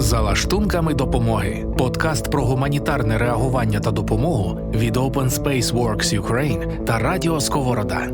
За лаштунками допомоги. Подкаст про гуманітарне реагування та допомогу від Open Space Works Ukraine та Радіо Сковорода.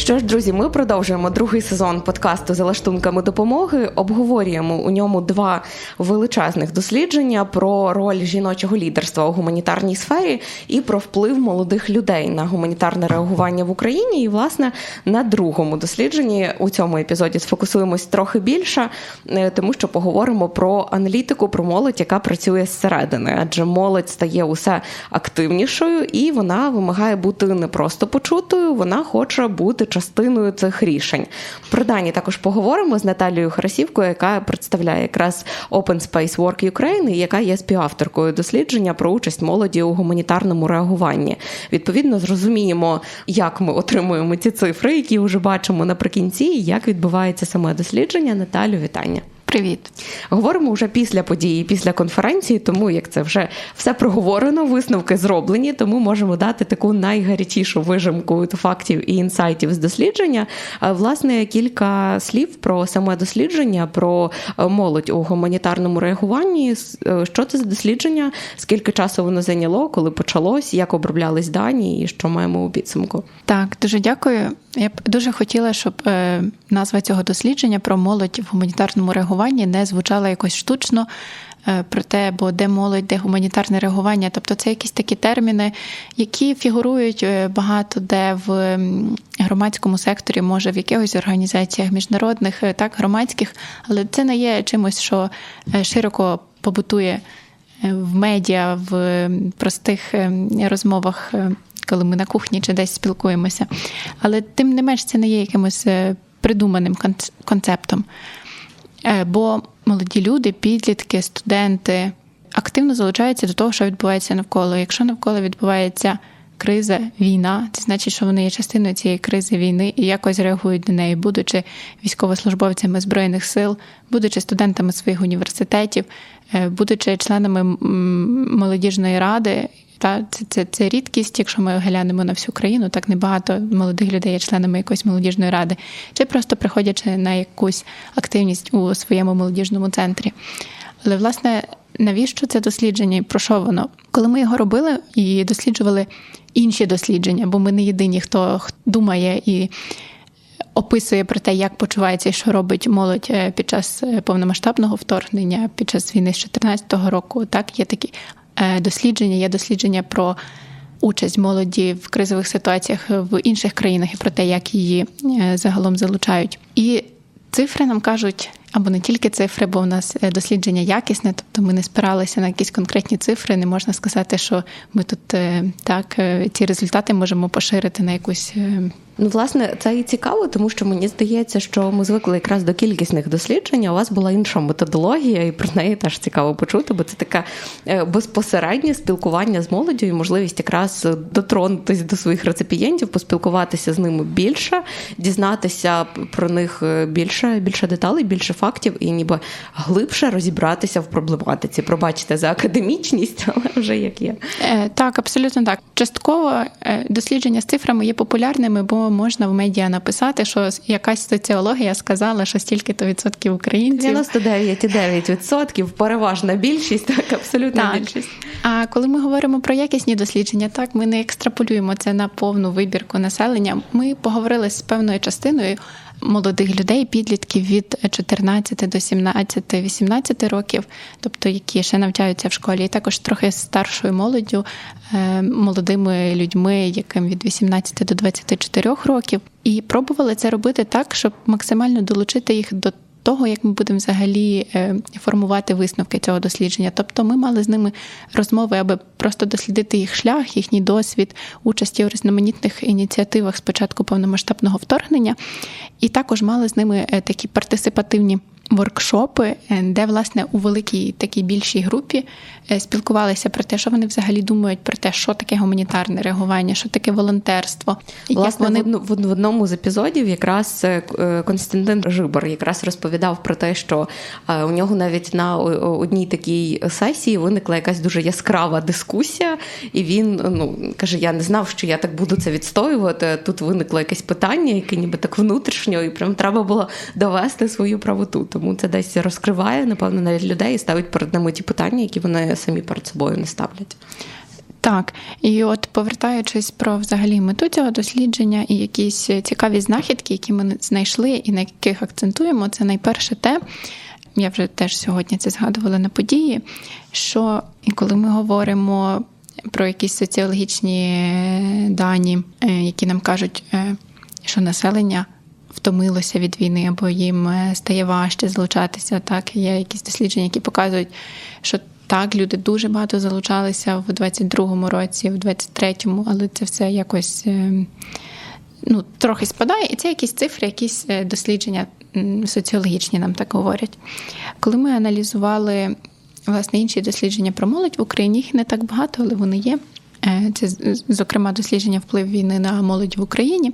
Що ж, друзі, ми продовжуємо другий сезон подкасту за лаштунками допомоги. Обговорюємо у ньому два величезних дослідження про роль жіночого лідерства у гуманітарній сфері і про вплив молодих людей на гуманітарне реагування в Україні. І, власне, на другому дослідженні у цьому епізоді сфокусуємось трохи більше, е, тому що поговоримо про аналітику, про молодь, яка працює зсередини, адже молодь стає усе активнішою і вона вимагає бути не просто почутою, вона хоче бути частиною цих рішень. Про дані також поговоримо з Наталією Харасівкою, яка представляє якраз Open Space Work Ukraine, яка є співавторкою дослідження про участь молоді у гуманітарному реагуванні. Відповідно, зрозуміємо, як ми отримуємо ці цифри, які вже бачимо наприкінці, і як відбувається саме дослідження. Наталю, вітання. Привіт, говоримо вже після події, після конференції, тому як це вже все проговорено, висновки зроблені, тому можемо дати таку найгарячішу вижимку фактів і інсайтів з дослідження. Власне, кілька слів про саме дослідження, про е, молодь у гуманітарному реагуванні. Е, що це за дослідження? Скільки часу воно зайняло, коли почалось, як оброблялись дані, і що маємо у підсумку? Так, дуже дякую. Я б дуже хотіла, щоб е, назва цього дослідження про молодь в гуманітарному реагуванні не звучала якось штучно е, про те, бо де молодь, де гуманітарне реагування. Тобто це якісь такі терміни, які фігурують е, багато де в громадському секторі, може в якихось організаціях міжнародних, так громадських, але це не є чимось, що широко побутує в медіа, в простих розмовах коли ми на кухні чи десь спілкуємося. Але тим не менш це не є якимось е, придуманим концептом. Е, бо молоді люди, підлітки, студенти активно залучаються до того, що відбувається навколо. Якщо навколо відбувається криза, війна, це значить, що вони є частиною цієї кризи війни і якось реагують на неї, будучи військовослужбовцями збройних сил, будучи студентами своїх університетів, е, будучи членами молодіжної ради та це це, це рідкість, якщо ми глянемо на всю країну, так небагато молодих людей є членами якоїсь молодіжної ради, чи просто приходячи на якусь активність у своєму молодіжному центрі. Але, власне, навіщо це дослідження і про що воно? Коли ми його робили і досліджували інші дослідження, бо ми не єдині, хто думає і. Описує про те, як почувається і що робить молодь е, під час е, повномасштабного вторгнення, під час війни з 2014 року. Так, є такі дослідження, є дослідження про участь молоді в кризових ситуаціях в інших країнах і про те, як її е, загалом залучають. І цифри нам кажуть. Або не тільки цифри, бо у нас е, дослідження якісне, тобто ми не спиралися на якісь конкретні цифри. Не можна сказати, що ми тут так ці результати можемо поширити на якусь Ну, власне, це і цікаво, тому що мені здається, що ми звикли якраз до кількісних досліджень. а У вас була інша методологія, і про неї теж цікаво почути, бо це таке е, безпосереднє спілкування з молоддю і можливість якраз дотронутися до своїх реципієнтів, поспілкуватися з ними більше, дізнатися про них е, більше, більше деталей, більше фактів, і ніби глибше розібратися в проблематиці. Пробачте за академічність, але вже як є. Е, так, абсолютно так. Частково дослідження з цифрами є популярними, бо можна в медіа написати, що якась соціологія сказала, що стільки-то відсотків українців 99,9%, переважна більшість, так абсолютна так. більшість. А коли ми говоримо про якісні дослідження, так ми не екстраполюємо це на повну вибірку населення. Ми поговорили з певною частиною молодих людей, підлітків від 14 до 17-18 років, тобто які ще навчаються в школі, і також трохи старшою молоддю, е, молодими людьми, яким від 18 до 24 років, і пробували це робити так, щоб максимально долучити їх до того, як ми будемо взагалі е, формувати висновки цього дослідження. Тобто ми мали з ними розмови, аби просто дослідити їх шлях, їхній досвід, участі у різноманітних ініціативах спочатку повномасштабного вторгнення, і також мали з ними е, такі партисипативні воркшопи, е, де власне у великій такій більшій групі е, спілкувалися про те, що вони взагалі думають про те, що таке гуманітарне реагування, що таке волонтерство. Власне, як вони... в одному з епізодів якраз е, Константин Жибор якраз розповідав про те, що у нього навіть на одній такій сесії виникла якась дуже яскрава дискусія, і він ну каже: Я не знав, що я так буду це відстоювати. Тут виникло якесь питання, яке ніби так внутрішньо, і прям треба було довести свою правоту. Тому це десь розкриває, напевно, навіть людей і ставить перед ними ті питання, які вони самі перед собою не ставлять. Так, і от повертаючись про взагалі мету цього дослідження і якісь цікаві знахідки, які ми знайшли і на яких акцентуємо, це найперше те, я вже теж сьогодні це згадувала на події. Що коли ми говоримо про якісь соціологічні дані, е, які нам кажуть, е, що населення втомилося від війни, або їм е, стає важче залучатися, так є якісь дослідження, які показують, що так, люди дуже багато залучалися в 22-му році, в 23-му, але це все якось ну, трохи спадає, і це якісь цифри, якісь дослідження соціологічні нам так говорять. Коли ми аналізували власне інші дослідження про молодь в Україні, їх не так багато, але вони є. Це, зокрема, дослідження вплив війни на молодь в Україні,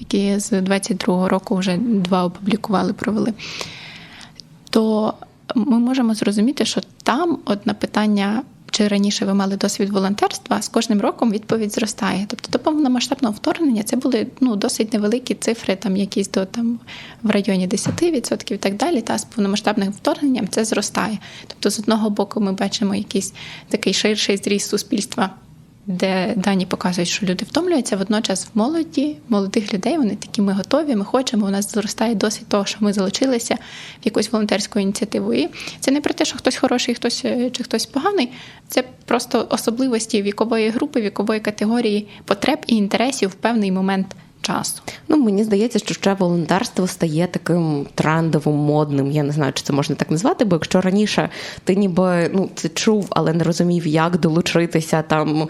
які з 22-го року вже два опублікували, провели. То ми можемо зрозуміти, що там от на питання чи раніше ви мали досвід волонтерства, з кожним роком відповідь зростає. Тобто до повномасштабного вторгнення це були ну, досить невеликі цифри, там якісь до там в районі 10% і так далі. Та з повномасштабним вторгненням це зростає. Тобто, з одного боку, ми бачимо якийсь такий ширший зріст суспільства де дані показують, що люди втомлюються. Водночас в молоді, молодих людей вони такі, ми готові, ми хочемо. У нас зростає досвід того, що ми залучилися в якусь волонтерську ініціативу. І це не про те, що хтось хороший, хтось е, чи хтось поганий. Це просто особливості вікової групи, вікової категорії потреб і інтересів в певний момент часу. Ну мені здається, що ще волонтерство стає таким трендовим, модним. Я не знаю, чи це можна так назвати, бо якщо раніше ти ніби ну це чув, але не розумів, як долучитися там,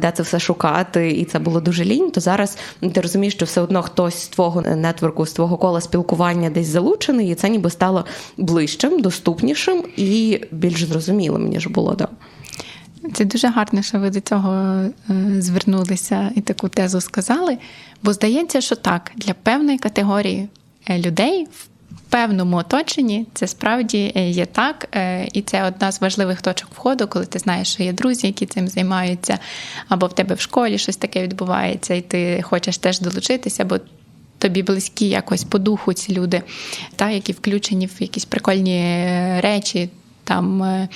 де це все шукати, і це було дуже лінь. То зараз ти розумієш, що все одно хтось з твого нетворку, з твого кола спілкування десь залучений, і це ніби стало ближчим, доступнішим і більш зрозумілим ніж було до. Це дуже гарно, що ви до цього е, звернулися і таку тезу сказали. Бо здається, що так, для певної категорії е, людей в певному оточенні це справді е, є так, і це одна з важливих точок входу, коли ти знаєш, що є друзі, які цим займаються, або в тебе в школі щось таке відбувається, і ти хочеш теж долучитися, бо тобі близькі якось по духу ці люди, та, які включені в якісь прикольні речі там е,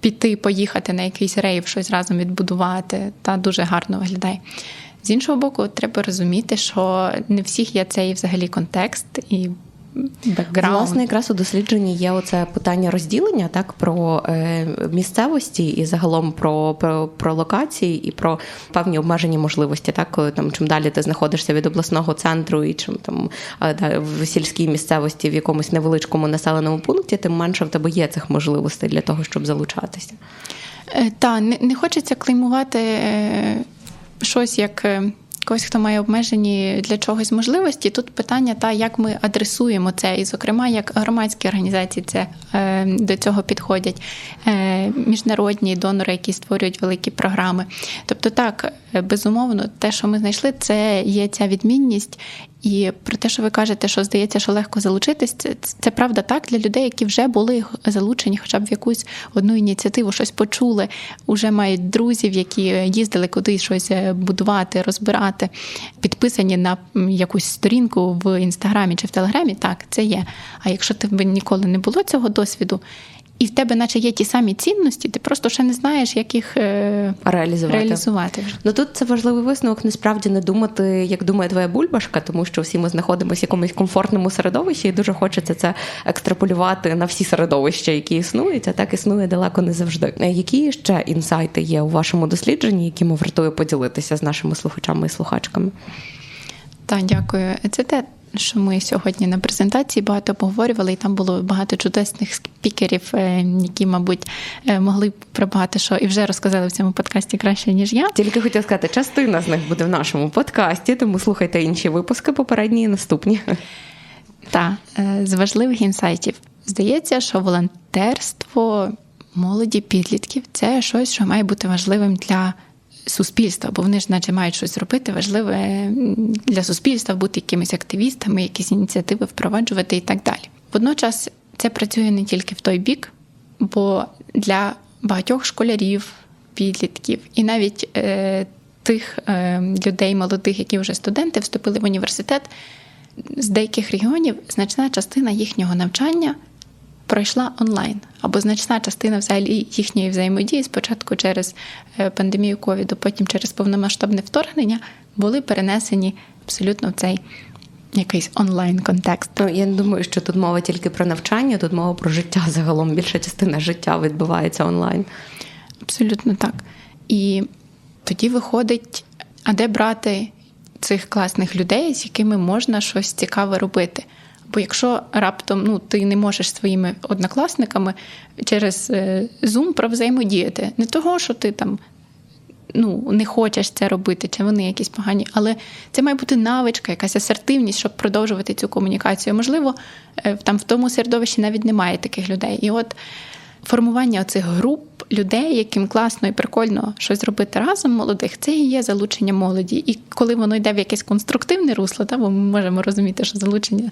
піти, поїхати на якийсь рейв, щось разом відбудувати, та дуже гарно виглядає. З іншого боку, треба розуміти, що не всіх є цей взагалі контекст і бекграунд. Власне, якраз у дослідженні є оце питання розділення, так про е, місцевості і загалом про, про про, локації і про певні обмежені можливості. Так там чим далі ти знаходишся від обласного центру, і чим там да, в сільській місцевості в якомусь невеличкому населеному пункті, тим менше в тебе є цих можливостей для того, щоб залучатися. Е, Та не, не хочеться клеймувати е, щось як. Е, когось, хто має обмежені для чогось можливості. Тут питання, та як ми адресуємо це, і, зокрема, як громадські організації це е, до цього підходять, е, міжнародні донори, які створюють великі програми. Тобто, так безумовно, те, що ми знайшли, це є ця відмінність. І про те, що ви кажете, що здається, що легко залучитись, це, це правда так для людей, які вже були залучені, хоча б в якусь одну ініціативу, щось почули, вже мають друзів, які їздили кудись щось е, будувати, розбирати, підписані на якусь сторінку в інстаграмі чи в телеграмі. Так, це є. А якщо тебе ніколи не було цього досвіду, і в тебе, наче є ті самі цінності, ти просто ще не знаєш, як їх е, реалізувати. реалізувати. Ну тут це важливий висновок. Насправді не думати, як думає твоя бульбашка, тому що всі ми знаходимося в якомусь комфортному середовищі, і дуже хочеться це екстраполювати на всі середовища, які існують, а так існує далеко не завжди. Які ще інсайти є у вашому дослідженні, якими вартує поділитися з нашими слухачами і слухачками? Так, дякую. Це те що ми сьогодні на презентації багато обговорювали, і там було багато чудесних спікерів, е, які, мабуть, е, могли про багато що і вже розказали в цьому подкасті краще, ніж я. Тільки хотіла сказати, частина з них буде в нашому подкасті, тому слухайте інші випуски, попередні і наступні. Так, е, з важливих інсайтів. Здається, що волонтерство молоді підлітків це щось, що має бути важливим для суспільства, бо вони ж, наче, мають щось робити важливе для суспільства, бути якимись активістами, якісь ініціативи впроваджувати і так далі. Водночас це працює не тільки в той бік, бо для багатьох школярів, підлітків і навіть е, тих е, людей молодих, які вже студенти вступили в університет, з деяких регіонів значна частина їхнього навчання пройшла онлайн, або значна частина взагалі їхньої взаємодії спочатку через е, пандемію ковіду, потім через повномасштабне вторгнення, були перенесені абсолютно в цей якийсь онлайн контекст. Ну, я не думаю, що тут мова тільки про навчання, тут мова про життя загалом. Більша частина життя відбувається онлайн. Абсолютно так. І тоді виходить, а де брати цих класних людей, з якими можна щось цікаве робити? Бо якщо раптом ну, ти не можеш своїми однокласниками через е, Zoom провзаємодіяти, не того, що ти там ну, не хочеш це робити, чи вони якісь погані, але це має бути навичка, якась асертивність, щоб продовжувати цю комунікацію. Можливо, е, там в тому середовищі навіть немає таких людей. І от формування оцих груп людей, яким класно і прикольно щось робити разом молодих, це і є залучення молоді. І коли воно йде в якесь конструктивне русло, та, бо ми можемо розуміти, що залучення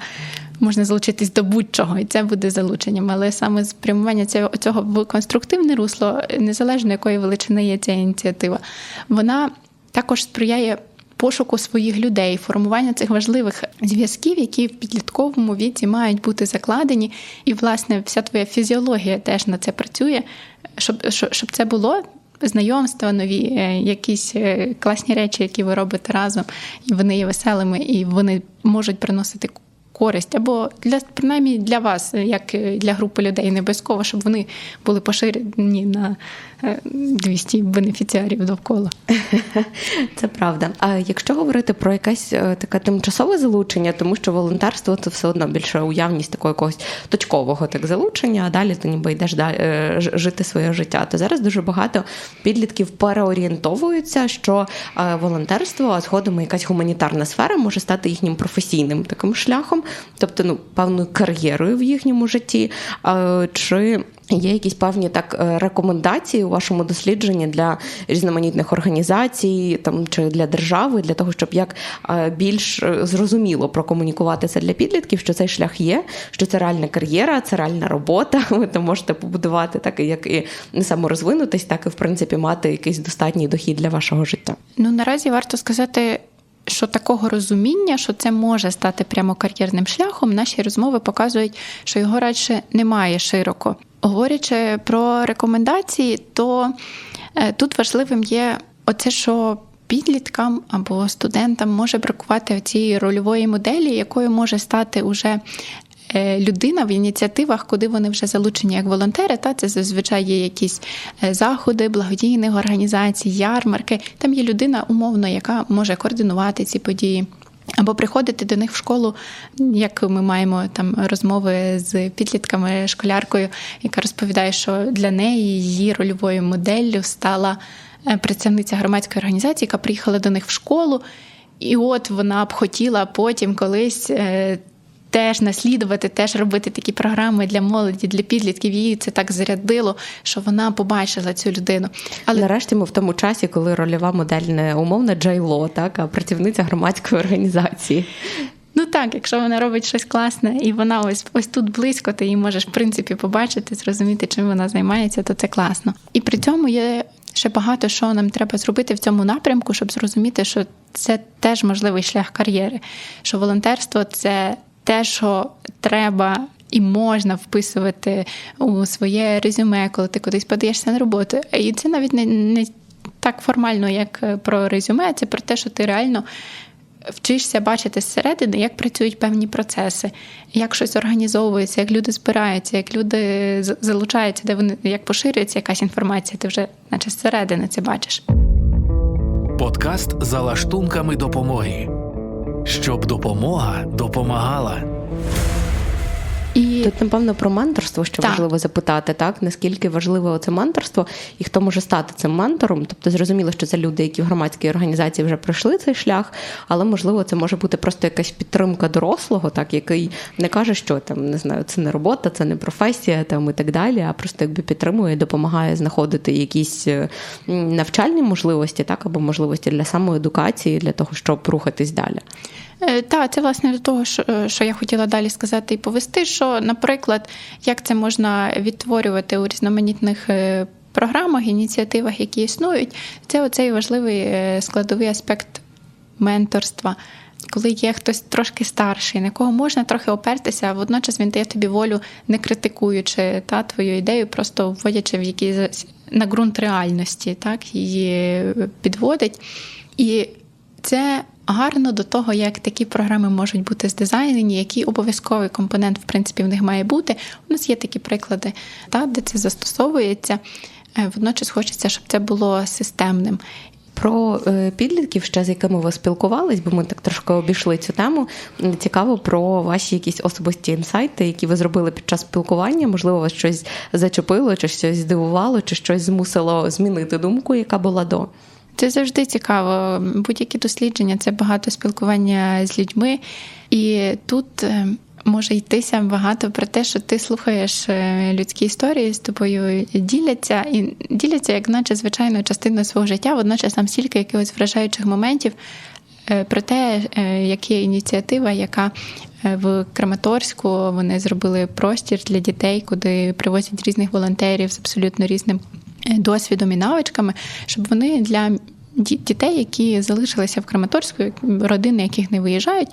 можна залучитись до будь-чого, і це буде залученням. Але саме спрямування цього, цього в конструктивне русло, незалежно якої величини є ця ініціатива, вона також сприяє. Пошуку своїх людей, формування цих важливих зв'язків, які в підлітковому віці мають бути закладені, і, власне, вся твоя фізіологія теж на це працює, щоб щоб це було знайомства нові, е, якісь е, класні речі, які ви робите разом, і вони є веселими, і вони можуть приносити користь, або для принаймні для вас, як для групи людей, не обов'язково, щоб вони були поширені на 200 бенефіціарів довкола. Це правда. А якщо говорити про якесь е, таке тимчасове залучення, тому що волонтерство це все одно більше уявність такого якогось точкового так залучення, а далі ти ніби йдеш е, жити своє життя. То зараз дуже багато підлітків переорієнтовуються, що е, волонтерство, а згодом якась гуманітарна сфера може стати їхнім професійним таким шляхом, тобто ну певною кар'єрою в їхньому житті. Чи Є якісь певні так рекомендації у вашому дослідженні для різноманітних організацій там чи для держави, для того, щоб як більш зрозуміло прокомунікувати це для підлітків, що цей шлях є, що це реальна кар'єра, це реальна робота. Ви там можете побудувати так, як і не саморозвинутись, так і в принципі мати якийсь достатній дохід для вашого життя. Ну наразі варто сказати. Що такого розуміння, що це може стати прямо кар'єрним шляхом, наші розмови показують, що його радше немає широко. Говорячи про рекомендації, то тут важливим є оце, що підліткам або студентам може бракувати цієї рольової моделі, якою може стати уже людина в ініціативах, куди вони вже залучені як волонтери. Та це зазвичай є якісь заходи благодійних організацій, ярмарки. Там є людина умовно, яка може координувати ці події. Або приходити до них в школу, як ми маємо там розмови з підлітками, школяркою, яка розповідає, що для неї її рольовою моделлю стала представниця громадської організації, яка приїхала до них в школу, і от вона б хотіла потім колись. Теж наслідувати, теж робити такі програми для молоді, для підлітків. Її це так зарядило, що вона побачила цю людину. Але нарешті ми в тому часі, коли рольова модель не умовна Джейло, так а працівниця громадської організації. Ну так, якщо вона робить щось класне, і вона ось ось тут близько, ти її можеш в принципі побачити, зрозуміти, чим вона займається, то це класно. І при цьому є ще багато що нам треба зробити в цьому напрямку, щоб зрозуміти, що це теж можливий шлях кар'єри. Що волонтерство це те, що треба. І можна вписувати у своє резюме, коли ти кудись подаєшся на роботу. І це навіть не не так формально, як про резюме, це про те, що ти реально вчишся бачити зсередини, як працюють певні процеси, як щось організовується, як люди збираються, як люди залучаються, де вони як поширюється якась інформація, ти вже, наче зсередини, це бачиш. Подкаст за лаштунками допомоги. Щоб допомога допомагала. І тут, напевно, про менторство ще так. важливо запитати, так наскільки важливе це менторство і хто може стати цим ментором? Тобто, зрозуміло, що це люди, які в громадській організації вже пройшли цей шлях, але можливо це може бути просто якась підтримка дорослого, так який не каже, що там не знаю, це не робота, це не професія, там і так далі, а просто якби підтримує, допомагає знаходити якісь навчальні можливості, так або можливості для самоедукації, для того, щоб рухатись далі. Так, це власне до того, що я хотіла далі сказати і повести. Що, наприклад, як це можна відтворювати у різноманітних програмах, ініціативах, які існують, це оцей важливий складовий аспект менторства. коли є хтось трошки старший, на кого можна трохи опертися, а водночас він дає тобі волю, не критикуючи та, твою ідею, просто вводячи в якийсь на ґрунт реальності, так, її підводить. І це гарно до того, як такі програми можуть бути здизайнені, який обов'язковий компонент, в принципі, в них має бути. У нас є такі приклади, та, де це застосовується. Е, Водночас хочеться, щоб це було системним. Про е, підлітків, ще з якими ви спілкувались, бо ми так трошки обійшли цю тему. Цікаво про ваші якісь особисті інсайти, які ви зробили під час спілкування. Можливо, вас щось зачепило, чи щось здивувало, чи щось змусило змінити думку, яка була до. Це завжди цікаво. Будь-які дослідження це багато спілкування з людьми, і тут е, може йтися багато про те, що ти слухаєш е, людські історії з тобою діляться і діляться, як наче звичайною частиною свого життя. Водночас там стільки якихось вражаючих моментів. е, Про те, як є ініціатива, яка в Краматорську вони зробили простір для дітей, куди привозять різних волонтерів з абсолютно різним досвідом і навичками, щоб вони для дітей, які залишилися в Краматорську, родини, яких не виїжджають,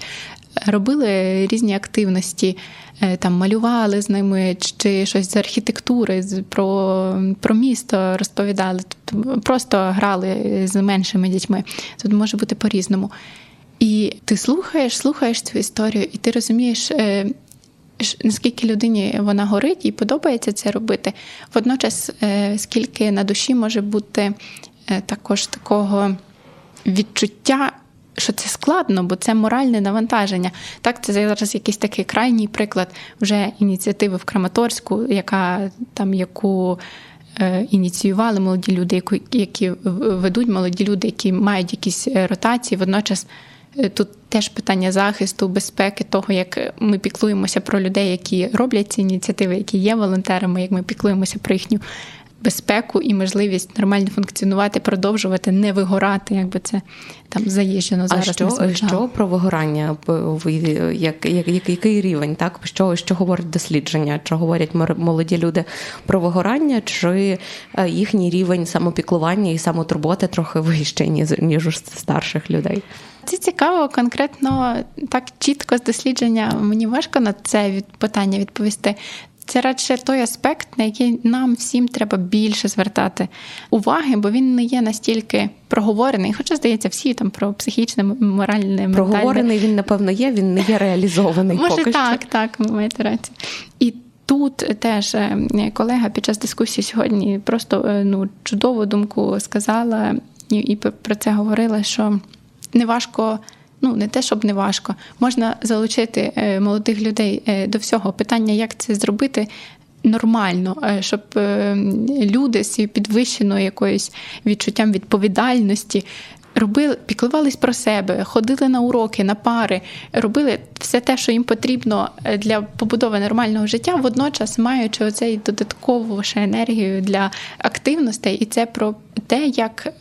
робили різні активності, Е, там малювали з ними чи щось з архітектури, про, про місто розповідали, тобто просто грали з меншими дітьми. Тут може бути по-різному. І ти слухаєш, слухаєш цю історію, і ти розумієш. Наскільки людині вона горить і подобається це робити, водночас, е, скільки на душі може бути е, також такого відчуття, що це складно, бо це моральне навантаження. Так, це зараз якийсь такий крайній приклад вже ініціативи в Краматорську, яка там яку. е, Ініціювали молоді люди, яку- які ведуть молоді люди, які мають якісь е, ротації. Водночас тут теж питання захисту, безпеки, того, як ми піклуємося про людей, які роблять ці ініціативи, які є волонтерами, як ми піклуємося про їхню безпеку і можливість нормально функціонувати, продовжувати, не вигорати, якби це там заїжджено зараз. не що, що про вигорання? Як, як, як, який рівень? Так? Що, що говорять дослідження? Чи говорять молоді люди про вигорання, чи е, їхній рівень самопіклування і самотурботи трохи вищий, ніж, ніж у старших людей? Це цікаво, конкретно так чітко з дослідження мені важко на це від питання відповісти. Це радше той аспект, на який нам всім треба більше звертати уваги, бо він не є настільки проговорений. Хоча, здається, всі там про психічне, моральне, ментальне. Проговорений він, напевно, є, він не є реалізований Може, поки так, що. так, ви маєте рацію. І тут теж е, колега під час дискусії сьогодні просто е, ну, чудову думку сказала і про це говорила, що неважко. Ну, не те, щоб не важко. Можна залучити е, молодих людей е, до всього. Питання, як це зробити нормально, е, щоб люди з підвищеною якоюсь відчуттям відповідальності робили, піклувались про себе, ходили на уроки, на пари, робили все те, що їм потрібно для побудови нормального життя, водночас маючи оцей додаткову ще енергію для активностей, і це про те, як.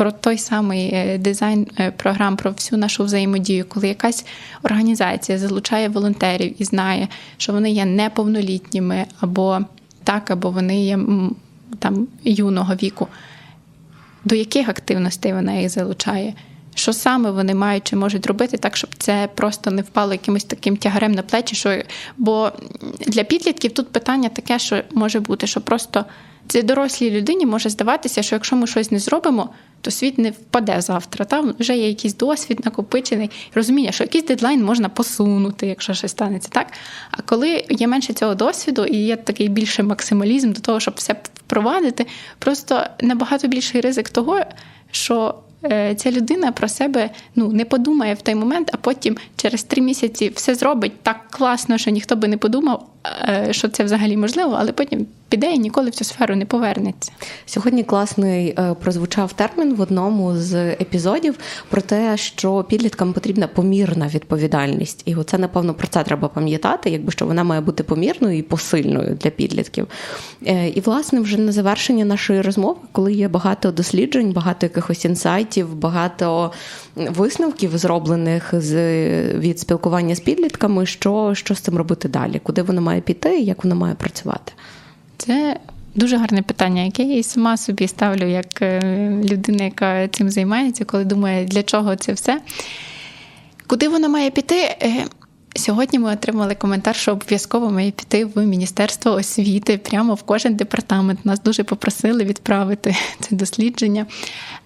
Про той самий е, дизайн е, програм, про всю нашу взаємодію, коли якась організація залучає волонтерів і знає, що вони є неповнолітніми, або так, або вони є там юного віку. До яких активностей вона їх залучає, що саме вони мають чи можуть робити так, щоб це просто не впало якимось таким тягарем на плечі. Що... Бо для підлітків тут питання таке, що може бути, що просто це дорослій людині може здаватися, що якщо ми щось не зробимо, то світ не впаде завтра. Там вже є якийсь досвід накопичений, розуміння, що якийсь дедлайн можна посунути, якщо щось станеться. Так? А коли є менше цього досвіду і є такий більший максималізм до того, щоб все впровадити, просто набагато більший ризик того, що ця людина про себе ну, не подумає в той момент, а потім через три місяці все зробить. Так класно, що ніхто би не подумав, е, що це взагалі можливо, але потім піде і ніколи в цю сферу не повернеться. Сьогодні класний е, прозвучав термін в одному з епізодів про те, що підліткам потрібна помірна відповідальність, і оце напевно про це треба пам'ятати, якби що вона має бути помірною і посильною для підлітків. Е, І власне вже на завершення нашої розмови, коли є багато досліджень, багато якихось інсайтів, багато висновків зроблених з від спілкування з підлітками, що, що з цим робити далі, куди воно має піти, як воно має працювати. Це дуже гарне питання, яке я і сама собі ставлю як е, людина, яка цим займається, коли думає, для чого це все. Куди вона має піти? Е, Сьогодні ми отримали коментар, що обов'язково має піти в Міністерство освіти, прямо в кожен департамент. Нас дуже попросили відправити це дослідження.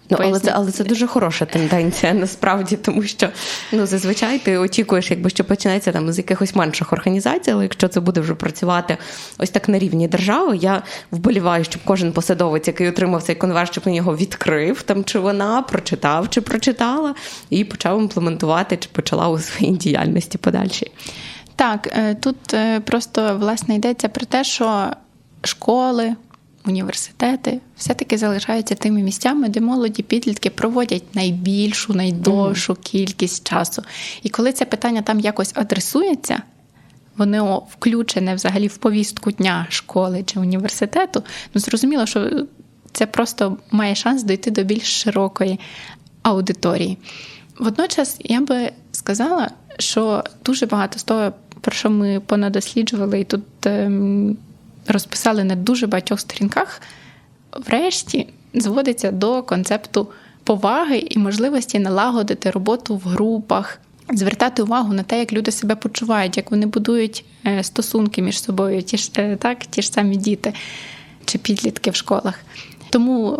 Ну, але це, але це дуже хороша тенденція насправді, тому що ну зазвичай ти очікуєш, якби що почнеться там з якихось менших організацій, але якщо це буде вже працювати ось так на рівні держави, я вболіваю, щоб кожен посадовець, який отримав цей конверт, щоб він його відкрив там чи вона прочитав чи прочитала, і почав імплементувати, чи почала у своїй діяльності подальшій. Так, е, тут е, просто власне йдеться про те, що школи, університети все-таки залишаються тими місцями, де молоді підлітки проводять найбільшу, найдовшу кількість часу. І коли це питання там якось адресується, воно включене взагалі в повістку дня школи чи університету, ну зрозуміло, що це просто має шанс дойти до більш широкої аудиторії. Водночас я би сказала, що дуже багато з того, про що ми понадосліджували і тут ем, розписали на дуже багатьох сторінках, врешті зводиться до концепту поваги і можливості налагодити роботу в групах, звертати увагу на те, як люди себе почувають, як вони будують е, стосунки між собою, ті ж е, так, ті ж самі діти чи підлітки в школах. Тому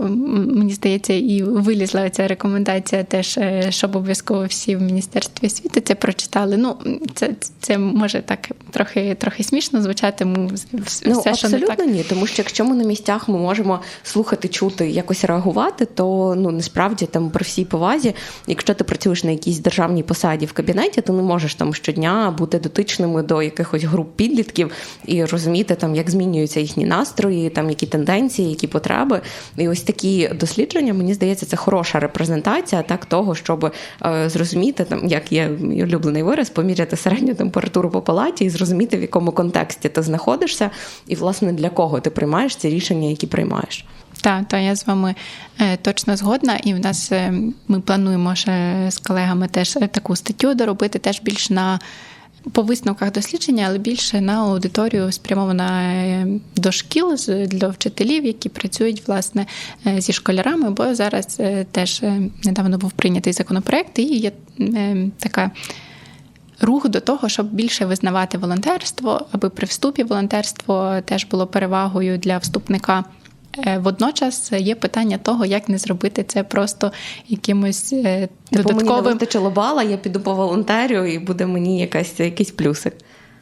мені здається, і вилізла ця рекомендація, теж е, щоб обов'язково всі в міністерстві освіти це прочитали. Ну це, це може так трохи трохи смішно звучати. Ми все, Ну, що не так. ні, тому що якщо ми на місцях ми можемо слухати, чути, якось реагувати, то ну насправді там при всій повазі, якщо ти працюєш на якійсь державній посаді в кабінеті, ти не можеш там щодня бути дотичними до якихось груп підлітків і розуміти там, як змінюються їхні настрої, там які тенденції, які потреби. І ось такі дослідження, мені здається, це хороша репрезентація так того, щоб е, зрозуміти там, як є мій улюблений вираз, поміряти середню температуру по палаті і зрозуміти, в якому контексті ти знаходишся, і власне для кого ти приймаєш ці рішення, які приймаєш. Так, та я з вами е, точно згодна, і в нас е, ми плануємо ще з колегами теж е, таку статтю доробити, теж більш на по висновках дослідження, але більше на аудиторію спрямована е, до шкіл для вчителів, які працюють власне е, зі школярами. Бо зараз е, теж е, недавно був прийнятий законопроект, і є е, така рух до того, щоб більше визнавати волонтерство, аби при вступі волонтерство теж було перевагою для вступника. Е, Водночас є питання того, як не зробити це просто якимось е, Бо мені не вистачило бала, я піду по волонтерю, і буде мені якась якийсь плюсик.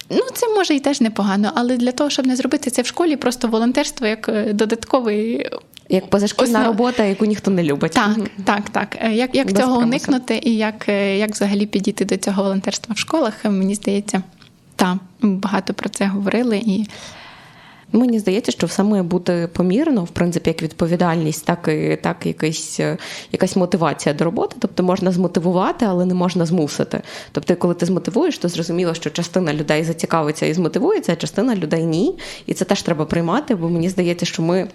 Ну, це може і теж непогано, але для того, щоб не зробити це в школі, просто волонтерство як е, додатковий. Як позашкільна Основ- робота, яку ніхто не любить. Так, так, так. Як, як Без цього примусу. уникнути і як, як взагалі підійти до цього волонтерства в школах, мені здається, так, багато про це говорили і. Мені здається, що все має бути помірно, в принципі, як відповідальність, так і так якась, е, якась мотивація до роботи. Тобто можна змотивувати, але не можна змусити. Тобто, коли ти змотивуєш, то зрозуміло, що частина людей зацікавиться і змотивується, а частина людей ні. І це теж треба приймати, бо мені здається, що ми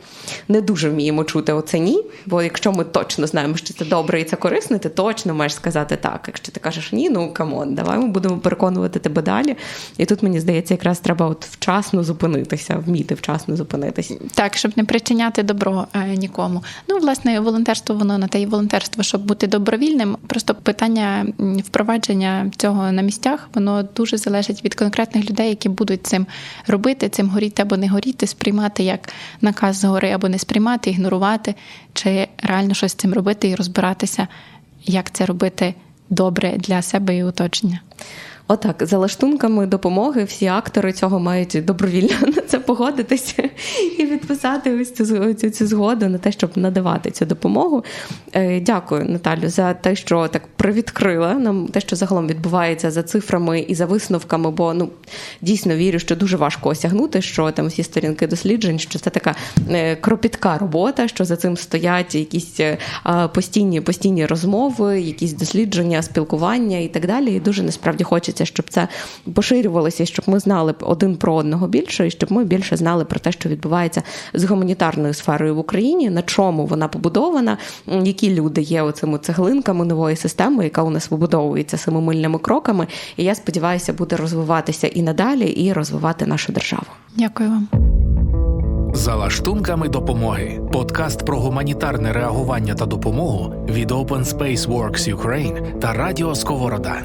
не дуже вміємо чути оце ні. Бо якщо ми точно знаємо, що це добре і це корисно, ти точно маєш сказати так. Якщо ти кажеш ні, ну камон, давай ми будемо переконувати тебе далі. І тут мені здається, якраз треба от вчасно зупинитися, вміти вчасно зупинитися. Так, щоб не причиняти добро е, нікому. Ну, власне, волонтерство воно на те і волонтерство, щоб бути добровільним. Просто питання впровадження цього на місцях, воно дуже залежить від конкретних людей, які будуть цим робити, цим горіти або не горіти, сприймати як наказ згори або не сприймати, ігнорувати, чи реально щось з цим робити і розбиратися, як це робити добре для себе і оточення. Отак, за лаштунками допомоги всі актори цього мають добровільно на це погодитися і підписати ось цю, цю, цю згоду на те, щоб надавати цю допомогу. Е, Дякую, Наталю, за те, що так привідкрила нам те, що загалом відбувається за цифрами і за висновками, бо ну дійсно вірю, що дуже важко осягнути, що там всі сторінки досліджень, що це така е, кропітка робота, що за цим стоять якісь е, постійні, постійні розмови, якісь дослідження, спілкування і так далі. І дуже насправді хочеться, щоб це поширювалося, щоб ми знали один про одного більше, і щоб ми більше знали про те, що відбувається з гуманітарною сферою в Україні, на чому вона побудована, які люди є оцими цеглинками нової системи, яка у нас вибудовується семимильними кроками. І я сподіваюся, буде розвиватися і надалі, і розвивати нашу державу. Дякую вам. За лаштунками допомоги. Подкаст про гуманітарне реагування та допомогу від Open Space Works Ukraine та Радіо Сковорода.